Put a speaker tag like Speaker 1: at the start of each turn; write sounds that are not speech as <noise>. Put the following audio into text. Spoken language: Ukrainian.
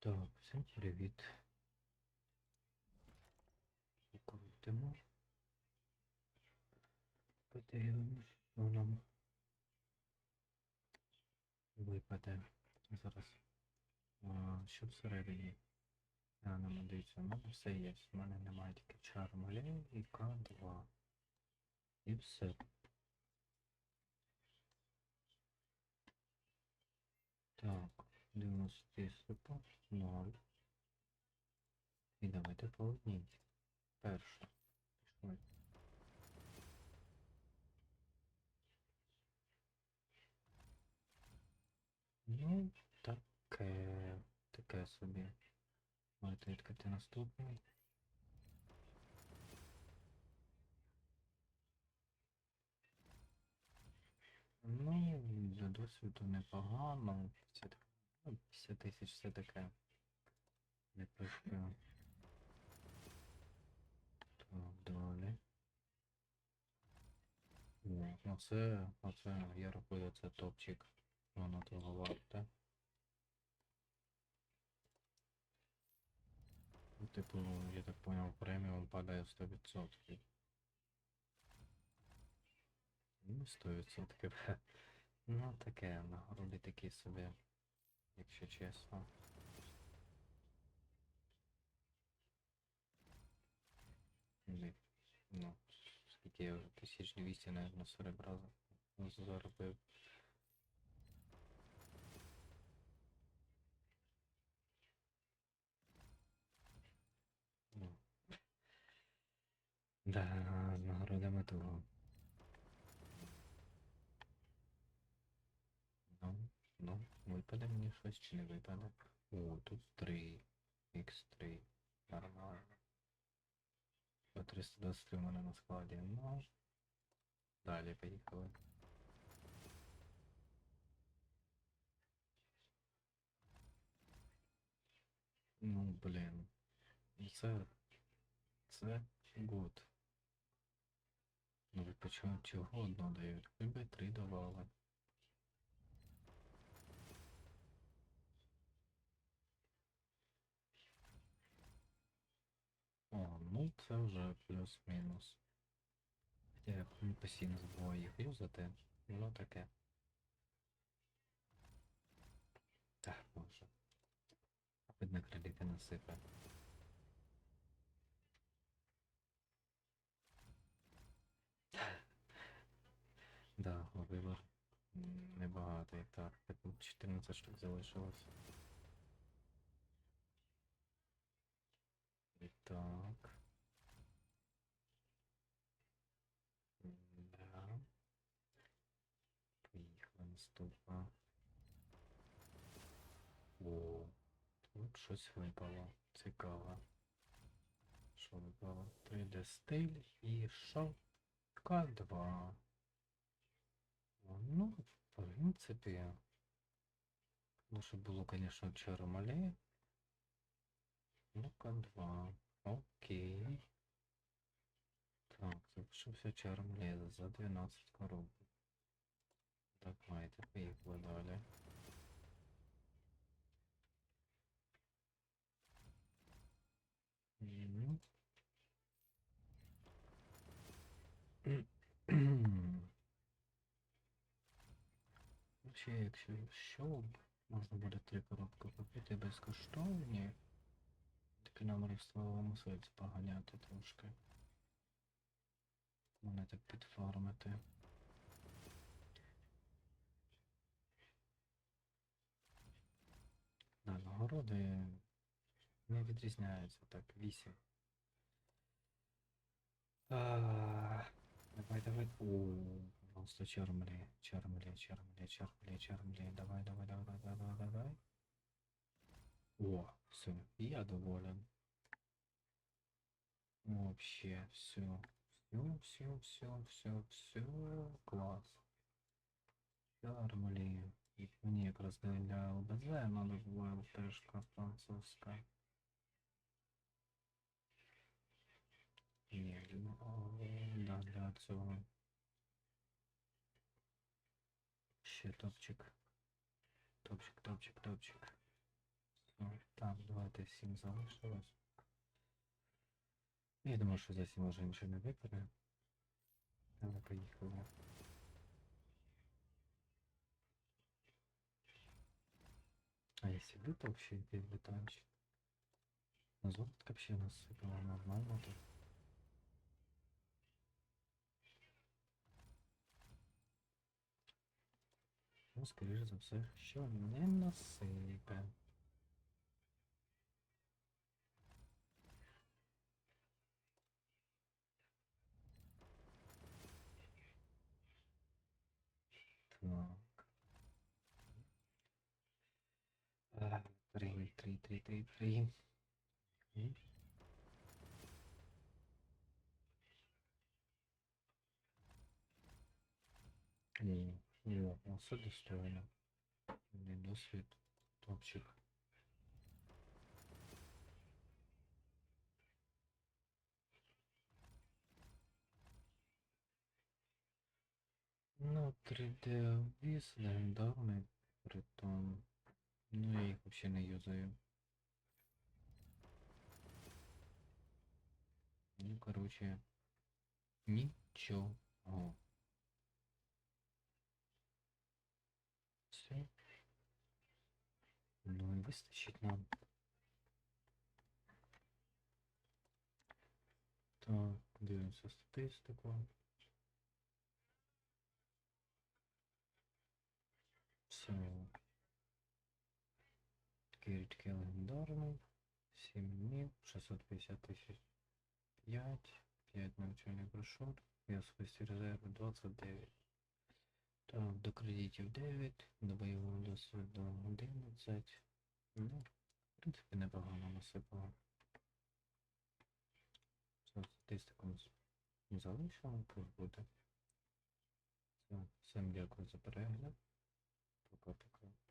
Speaker 1: Так, всім привіт. Крутимо. Подивимось, що нам випаде зараз. А, що всередині? А, нам дивіться, у мене все є. У мене немає тільки чармалей і К2. І все. Так, 90 сипа, 0. І давайте по. Пішли. Ну, таке. Таке собі. Давайте відкрити наступний. Ну, за досвіду непогано. 50, ну, 50 тисяч все таке. Не пишка. Так, далі. О, оце, оце, я рахую, це топчик. Воно того варте. Ну, Типу, я так понял, преміум падає 100%. Ну, 100%. <laughs> Ну, таке, нагороди такі собі, якщо чесно. Блін, Ну, скільки я вже 1200, наверное, серебра за- заробив. Ну. Да, з нагородами того. Ну, ну, випаде мені щось чи не випаде? О, тут 3. X3. Нормально. По 323 у мене на складі. Ну. Далі поїхали. Ну, блін. Це. Це гуд. Ну, ви почому чого одно дають? Ви би три давали. О, це вже плюс-мінус. Хоча я постійно забуваю їх юзати, ну таке. Так, боже. Видно кредити насипе. Да, вибор небагатий. Так, тут 14 штук залишилось. І так. Стопа. О, тут щось випало. Цікаво. Що випало? 3D стиль і К2. Ну, в принципі. Лучше було, конечно, чармале. Ну, К2. Окей. Так, запишемся чармле за 12 коробок. Так, маєте, поїхали далі. Мгм. Ще, якщо що, можна буде три коробки купити безкоштовні. Такі номери в стволовому поганяти трошки. Мене так підфармити. Да, нагороди не відрізняються так, 8. А, Давай, давай. О, пожалуйста, чермли, чермли, чермли, чермли. Давай, давай, давай, давай, давай, давай. О, все, я доволен. Вообще, все. Все, все, все, все, все, класс. Чермли. І Мені якраз для ЛБЗ надо була ЛТшка французька. Ні, ну, да, для цього. Ще топчик. Топчик, топчик, топчик. Так. Давайте 7 залишилось. Я думаю, що за 7 вже нічого не випаде. Але поїхали. А если выпал вообще перед летающий? На золотко вообще насыпало нормально тут. Ну, скоріше за все, що не насипе. Так. Три, три, три, три. Ні, ні, все достойно. Не досвід. Топчик. Ну, 3D віз легендарний, притом. Ну, я їх взагалі не юзаю. Ну, короче, нічого. Все. Ну і вистачить нам. Так, дивимося статистику. Все. Такий рідкий 7 днів, 650 тисяч. 5, 5 навчальний брошур, і особисті резерви 29. Так, до кредитів 9, до бойового досвіду 11. Ну, в принципі, непогано насипало. Статистику не залишимо, буде. Все, всім дякую за перегляд. Пока-пока.